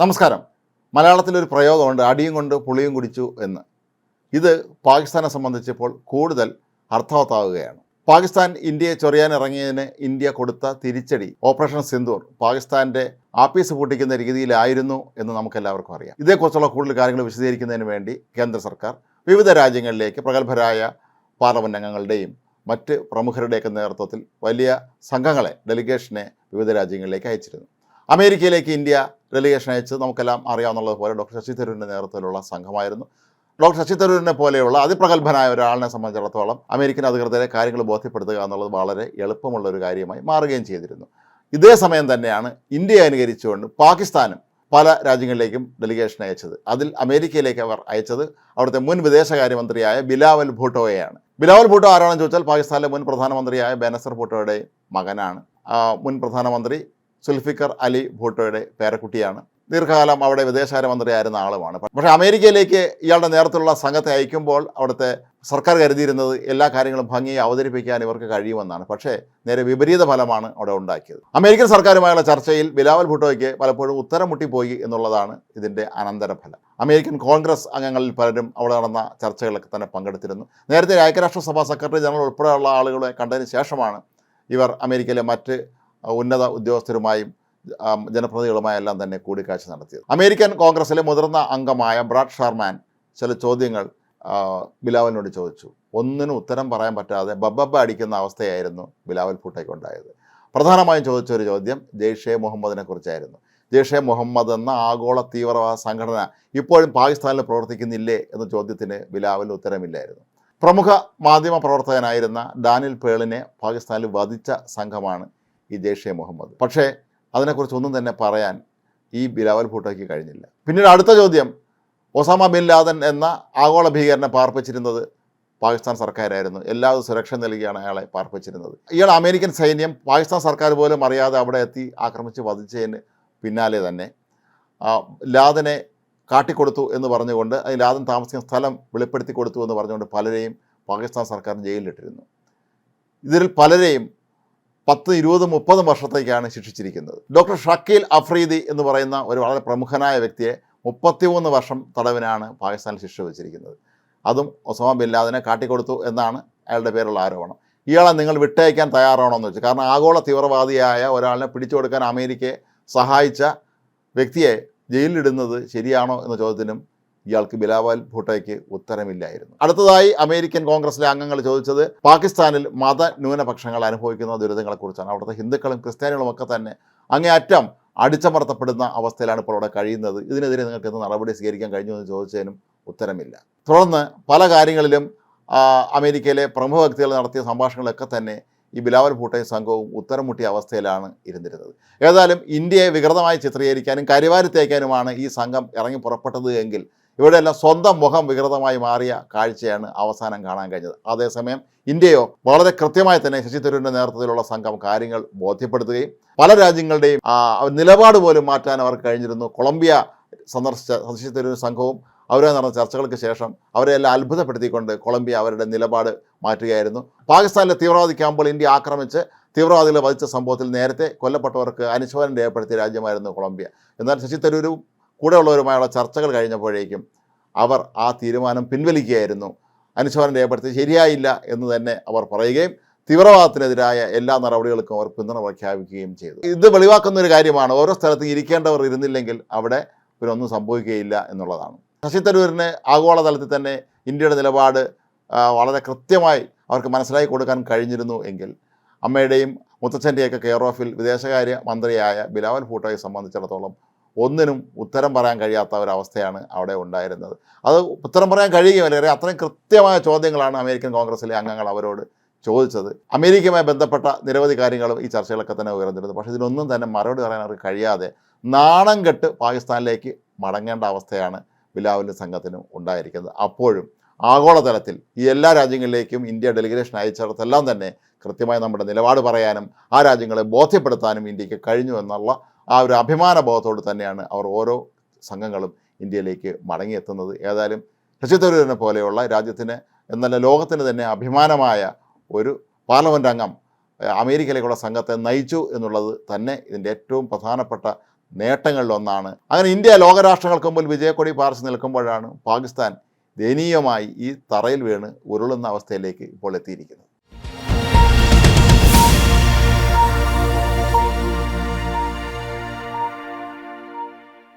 നമസ്കാരം. മലയാളത്തിലൊരു പ്രയോഗമുണ്ട് അടിയും കൊണ്ട് പുളിയും കുടിച്ചു എന്ന്. ഇത് പാകിസ്ഥാനെ സംബന്ധിച്ചപ്പോൾ കൂടുതൽ അർത്ഥവത്താവുകയാണ് പാകിസ്ഥാൻ ഇന്ത്യയെ ചൊറിയാൻ ഇറങ്ങിയതിന് ഇന്ത്യ കൊടുത്ത തിരിച്ചടി ഓപ്പറേഷൻ സിന്ദൂർ പാകിസ്ഥാന്റെ ആപ്പീസ് പൂട്ടിക്കുന്ന രീതിയിലായിരുന്നു എന്ന് നമുക്കെല്ലാവർക്കും അറിയാം. ഇതേക്കുറിച്ചുള്ള കൂടുതൽ കാര്യങ്ങൾ വിശദീകരിക്കുന്നതിന് വേണ്ടി കേന്ദ്ര സർക്കാർ വിവിധ രാജ്യങ്ങളിലേക്ക് പ്രഗത്ഭരായ പാർലമെന്റ് അംഗങ്ങളുടെയും മറ്റ് പ്രമുഖരുടെയൊക്കെ നേതൃത്വത്തിൽ വലിയ സംഘങ്ങളെ ഡെലിഗേഷനെ വിവിധ രാജ്യങ്ങളിലേക്ക് അയച്ചിരുന്നു. അമേരിക്കയിലേക്ക് ഇന്ത്യ ഡെലിഗേഷൻ അയച്ച് നമുക്കെല്ലാം അറിയാവുന്നതുപോലെ ഡോക്ടർ ശശി തരൂരിന്റെ നേതൃത്വത്തിലുള്ള സംഘമായിരുന്നു. ഡോക്ടർ ശശി തരൂരിനെ പോലെയുള്ള അതിപ്രഗത്ഭനായ ഒരാളിനെ സംബന്ധിച്ചിടത്തോളം അമേരിക്കൻ അധികൃതരെ കാര്യങ്ങൾ ബോധ്യപ്പെടുത്തുക എന്നുള്ളത് വളരെ എളുപ്പമുള്ള ഒരു കാര്യമായി മാറുകയും ചെയ്തിരുന്നു. ഇതേ സമയം തന്നെയാണ് ഇന്ത്യ അനുകരിച്ചുകൊണ്ട് പാകിസ്ഥാനും പല രാജ്യങ്ങളിലേക്കും ഡെലിഗേഷൻ അയച്ചത്. അതിൽ അമേരിക്കയിലേക്ക് അവർ അയച്ചത് അവിടുത്തെ മുൻ വിദേശകാര്യമന്ത്രിയായ ബിലാവൽ ഭൂട്ടോയെയാണ്. ബിലാവൽ ഭൂട്ടോ ആരാണെന്ന് ചോദിച്ചാൽ പാകിസ്ഥാനിലെ മുൻ പ്രധാനമന്ത്രിയായ ബനസർ ഭൂട്ടോയുടെ മകനാണ്. മുൻ പ്രധാനമന്ത്രി സുൽഫിക്കർ അലി ഭൂട്ടോയുടെ പേരക്കുട്ടിയാണ്. ദീർഘകാലം അവിടെ വിദേശകാര്യമന്ത്രിയായിരുന്ന ആളുമാണ്. പക്ഷേ അമേരിക്കയിലേക്ക് ഇയാളുടെ നേരത്തുള്ള സംഘത്തെ അയക്കുമ്പോൾ അവിടുത്തെ സർക്കാർ കരുതിയിരുന്നത് എല്ലാ കാര്യങ്ങളും ഭംഗിയായി അവതരിപ്പിക്കാൻ ഇവർക്ക് കഴിയുമെന്നാണ്. പക്ഷേ നേരെ വിപരീത ഫലമാണ് അവിടെ ഉണ്ടാക്കിയത്. അമേരിക്കൻ സർക്കാരുമായുള്ള ചർച്ചയിൽ ബിലാവൽ ഭൂട്ടോയ്ക്ക് പലപ്പോഴും ഉത്തരം മുട്ടിപ്പോയി എന്നുള്ളതാണ് ഇതിന്റെ അനന്തരഫലം. അമേരിക്കൻ കോൺഗ്രസ് അംഗങ്ങളിൽ പലരും അവിടെ നടന്ന ചർച്ചകളൊക്കെ തന്നെ പങ്കെടുത്തിരുന്നു. നേരത്തെ ഐക്യരാഷ്ട്രസഭാ സെക്രട്ടറി ജനറൽ ഉൾപ്പെടെയുള്ള ആളുകളെ കണ്ടതിന് ശേഷമാണ് ഇവർ അമേരിക്കയിലെ മറ്റ് ഉന്നത ഉദ്യോഗസ്ഥരുമായും ജനപ്രതിനിധികളുമായെല്ലാം തന്നെ കൂടിക്കാഴ്ച നടത്തിയത്. അമേരിക്കൻ കോൺഗ്രസിലെ മുതിർന്ന അംഗമായ ബ്രാഡ് ഷാർമാൻ ചില ചോദ്യങ്ങൾ ബിലാവലിനോട് ചോദിച്ചു. ഒന്നിനും ഉത്തരം പറയാൻ പറ്റാതെ ബബ്ബബ്ബ അടിക്കുന്ന അവസ്ഥയായിരുന്നു ബിലാവൽ പൂട്ടയ്ക്കുണ്ടായത് പ്രധാനമായും ചോദിച്ച ഒരു ചോദ്യം ജെയ്ഷെ മുഹമ്മദിനെ കുറിച്ചായിരുന്നു. ജെയ്ഷെ മുഹമ്മദ് എന്ന ആഗോള തീവ്രവാദ സംഘടന ഇപ്പോഴും പാകിസ്ഥാനിൽ പ്രവർത്തിക്കുന്നില്ലേ എന്ന ചോദ്യത്തിന് ബിലാവൽ ഉത്തരമില്ലായിരുന്നു. പ്രമുഖ മാധ്യമ പ്രവർത്തകനായിരുന്ന ഡാനിൽ പേളിനെ പാകിസ്ഥാനിൽ വധിച്ച സംഘമാണ് ഈ ജെയ്ഷെ മുഹമ്മദ്. പക്ഷേ അതിനെക്കുറിച്ച് ഒന്നും തന്നെ പറയാൻ ഈ ബിലാവൽ ഭൂട്ടോയ്ക്ക് കഴിഞ്ഞില്ല. പിന്നീട് അടുത്ത ചോദ്യം ഒസാമ ബിൻ ലാദൻ എന്ന ആഗോള ഭീകരനെ പാർപ്പിച്ചിരുന്നത് പാകിസ്ഥാൻ സർക്കാരായിരുന്നു. എല്ലാ സുരക്ഷ നൽകിയാണ് അയാളെ പാർപ്പിച്ചിരുന്നത്. ഇയാൾ അമേരിക്കൻ സൈന്യം പാകിസ്ഥാൻ സർക്കാർ പോലും അറിയാതെ അവിടെ എത്തി ആക്രമിച്ച് വധിച്ചതിന് പിന്നാലെ തന്നെ ലാദനെ കാട്ടിക്കൊടുത്തു എന്ന് പറഞ്ഞുകൊണ്ട് ലാദൻ താമസിക്കുന്ന സ്ഥലം വെളിപ്പെടുത്തി കൊടുത്തു എന്ന് പറഞ്ഞുകൊണ്ട് പലരെയും പാകിസ്ഥാൻ സർക്കാർ ജയിലിലിട്ടിരുന്നു. ഇതിൽ പലരെയും പത്ത് ഇരുപത് മുപ്പത് വർഷത്തേക്കാണ് ശിക്ഷിച്ചിരിക്കുന്നത്. ഡോക്ടർ ഷക്കീൽ അഫ്രീദി എന്ന് പറയുന്ന ഒരു വളരെ പ്രമുഖനായ വ്യക്തിയെ മുപ്പത്തിമൂന്ന് വർഷം തടവിനാണ് പാകിസ്ഥാനിൽ ശിക്ഷ വെച്ചിരിക്കുന്നത്. അതും ഒസാമ ബിൻ ലാദിനെ കാട്ടിക്കൊടുത്തു എന്നാണ് അയാളുടെ പേരുള്ള ആരോപണം. ഇയാളെ നിങ്ങൾ വിട്ടയക്കാൻ തയ്യാറാണോ എന്ന് വെച്ചു കാരണം ആഗോള തീവ്രവാദിയായ ഒരാളിനെ പിടിച്ചു കൊടുക്കാൻ അമേരിക്കയെ സഹായിച്ച വ്യക്തിയെ ജയിലിലിടുന്നത് ശരിയാണോ എന്ന ചോദ്യത്തിനും ഇയാൾക്ക് ബിലാവൽ ഭൂട്ടോയ്ക്ക് ഉത്തരമില്ലായിരുന്നു. അടുത്തതായി അമേരിക്കൻ കോൺഗ്രസിലെ അംഗങ്ങൾ ചോദിച്ചത് പാകിസ്ഥാനിൽ മത ന്യൂനപക്ഷങ്ങൾ അനുഭവിക്കുന്ന ദുരിതങ്ങളെക്കുറിച്ചാണ്. അവിടുത്തെ ഹിന്ദുക്കളും ക്രിസ്ത്യാനികളും ഒക്കെ തന്നെ അങ്ങേയറ്റം അടിച്ചമർത്തപ്പെടുന്ന അവസ്ഥയിലാണ് ഇപ്പോൾ അവിടെ കഴിയുന്നത്. ഇതിനെതിരെ നിങ്ങൾക്ക് എന്ത് നടപടി സ്വീകരിക്കാൻ കഴിഞ്ഞു എന്ന് ചോദിച്ചതിനും ഉത്തരമില്ല. തുടർന്ന് പല കാര്യങ്ങളിലും അമേരിക്കയിലെ പ്രമുഖ വ്യക്തികൾ നടത്തിയ സംഭാഷണങ്ങളൊക്കെ തന്നെ ഈ ബിലാവൽ ഭൂട്ടയും സംഘവും ഉത്തരം മുട്ടിയ അവസ്ഥയിലാണ് ഇരുന്നിരുന്നത്. ഏതായാലും ഇന്ത്യയെ വികൃതമായി ചിത്രീകരിക്കാനും കരിവാരി തേക്കാനുമാണ് ഈ സംഘം ഇറങ്ങി പുറപ്പെട്ടത് എങ്കിൽ ഇവിടെയെല്ലാം സ്വന്തം മുഖം വികൃതമായി മാറിയ കാഴ്ചയാണ് അവസാനം കാണാൻ കഴിഞ്ഞത്. അതേസമയം ഇന്ത്യയോ വളരെ കൃത്യമായി തന്നെ ശശി തരൂരിന്റെ നേതൃത്വത്തിലുള്ള സംഘം കാര്യങ്ങൾ ബോധ്യപ്പെടുത്തുകയും പല രാജ്യങ്ങളുടെയും നിലപാട് പോലും മാറ്റാൻ അവർക്ക് കഴിഞ്ഞിരുന്നു. കൊളംബിയ സന്ദർശിച്ച ശശി തരൂർ സംഘവും അവരെ നടന്ന ചർച്ചകൾക്ക് ശേഷം അവരെ എല്ലാം അത്ഭുതപ്പെടുത്തിക്കൊണ്ട് കൊളംബിയ അവരുടെ നിലപാട് മാറ്റുകയായിരുന്നു. പാകിസ്ഥാനിലെ തീവ്രവാദി ക്യാമ്പുകൾ ഇന്ത്യ ആക്രമിച്ച് തീവ്രവാദികളെ വധിച്ച സംഭവത്തിൽ നേരത്തെ കൊല്ലപ്പെട്ടവർക്ക് അനുശോചനം രേഖപ്പെടുത്തിയ രാജ്യമായിരുന്നു കൊളംബിയ. എന്നാൽ ശശി തരൂരും കൂടെയുള്ളവരുമായുള്ള ചർച്ചകൾ കഴിഞ്ഞപ്പോഴേക്കും അവർ ആ തീരുമാനം പിൻവലിക്കുകയായിരുന്നു. അനുശോചനം രേഖപ്പെടുത്തി ശരിയായില്ല എന്ന് തന്നെ അവർ പറയുകയും തീവ്രവാദത്തിനെതിരായ എല്ലാ നടപടികൾക്കും അവർ പിന്തുണ പ്രഖ്യാപിക്കുകയും ചെയ്തു. ഇത് വെളിവാക്കുന്ന ഒരു കാര്യമാണ്. ഓരോ സ്ഥലത്തും ഇരിക്കേണ്ടവർ ഇരുന്നില്ലെങ്കിൽ അവിടെ പിന്നെ ഒന്നും സംഭവിക്കുകയില്ല എന്നുള്ളതാണ്. ശശി തരൂരിന് ആഗോളതലത്തിൽ തന്നെ ഇന്ത്യയുടെ നിലപാട് വളരെ കൃത്യമായി അവർക്ക് മനസ്സിലാക്കി കൊടുക്കാൻ കഴിഞ്ഞിരുന്നു എങ്കിൽ അമ്മയുടെയും മുത്തച്ഛന്റെയൊക്കെ കെയർ ഓഫിൽ വിദേശകാര്യ മന്ത്രിയായ ബിലാവൽ ഭൂട്ടോയെ സംബന്ധിച്ചിടത്തോളം ഒന്നിനും ഉത്തരം പറയാൻ കഴിയാത്ത ഒരവസ്ഥയാണ് അവിടെ ഉണ്ടായിരുന്നത്. അത് ഉത്തരം പറയാൻ കഴിയുകയില്ല അത്രയും കൃത്യമായ ചോദ്യങ്ങളാണ് അമേരിക്കൻ കോൺഗ്രസിലെ അംഗങ്ങൾ അവരോട് ചോദിച്ചത്. അമേരിക്കയുമായി ബന്ധപ്പെട്ട നിരവധി കാര്യങ്ങളും ഈ ചർച്ചകളൊക്കെ തന്നെ ഉയർന്നിരുന്നു. പക്ഷേ ഇതിനൊന്നും തന്നെ മറുപടി പറയാൻ അവർക്ക് കഴിയാതെ നാണം കെട്ട് പാകിസ്ഥാനിലേക്ക് മടങ്ങേണ്ട അവസ്ഥയാണ് ബിലാവലിന്റെ സംഘത്തിനും ഉണ്ടായിരിക്കുന്നത്. അപ്പോഴും ആഗോളതലത്തിൽ ഈ എല്ലാ രാജ്യങ്ങളിലേക്കും ഇന്ത്യ ഡെലിഗേഷൻ അയച്ചിടത്തെല്ലാം തന്നെ കൃത്യമായി നമ്മുടെ നിലപാട് പറയാനും ആ രാജ്യങ്ങളെ ബോധ്യപ്പെടുത്താനും ഇന്ത്യയ്ക്ക് കഴിഞ്ഞു എന്നുള്ള ആ ഒരു അഭിമാന ബോധത്തോട് തന്നെയാണ് അവർ ഓരോ സംഘങ്ങളും ഇന്ത്യയിലേക്ക് മടങ്ങിയെത്തുന്നത്. ഏതായാലും ശശി പോലെയുള്ള രാജ്യത്തിന് എന്നല്ല ലോകത്തിന് തന്നെ അഭിമാനമായ ഒരു പാർലമെന്റ് അംഗം അമേരിക്കയിലേക്കുള്ള സംഘത്തെ നയിച്ചു എന്നുള്ളത് തന്നെ ഇതിന്റെ ഏറ്റവും പ്രധാനപ്പെട്ട നേട്ടങ്ങളിലൊന്നാണ് അങ്ങനെ ഇന്ത്യ ലോകരാഷ്ട്രങ്ങൾക്ക് മുമ്പിൽ വിജയക്കൊടി പാർച്ച് നിൽക്കുമ്പോഴാണ് പാകിസ്ഥാൻ ദയനീയമായി ഈ തറയിൽ വീണ് ഉരുളുന്ന അവസ്ഥയിലേക്ക് ഇപ്പോൾ എത്തിയിരിക്കുന്നത്.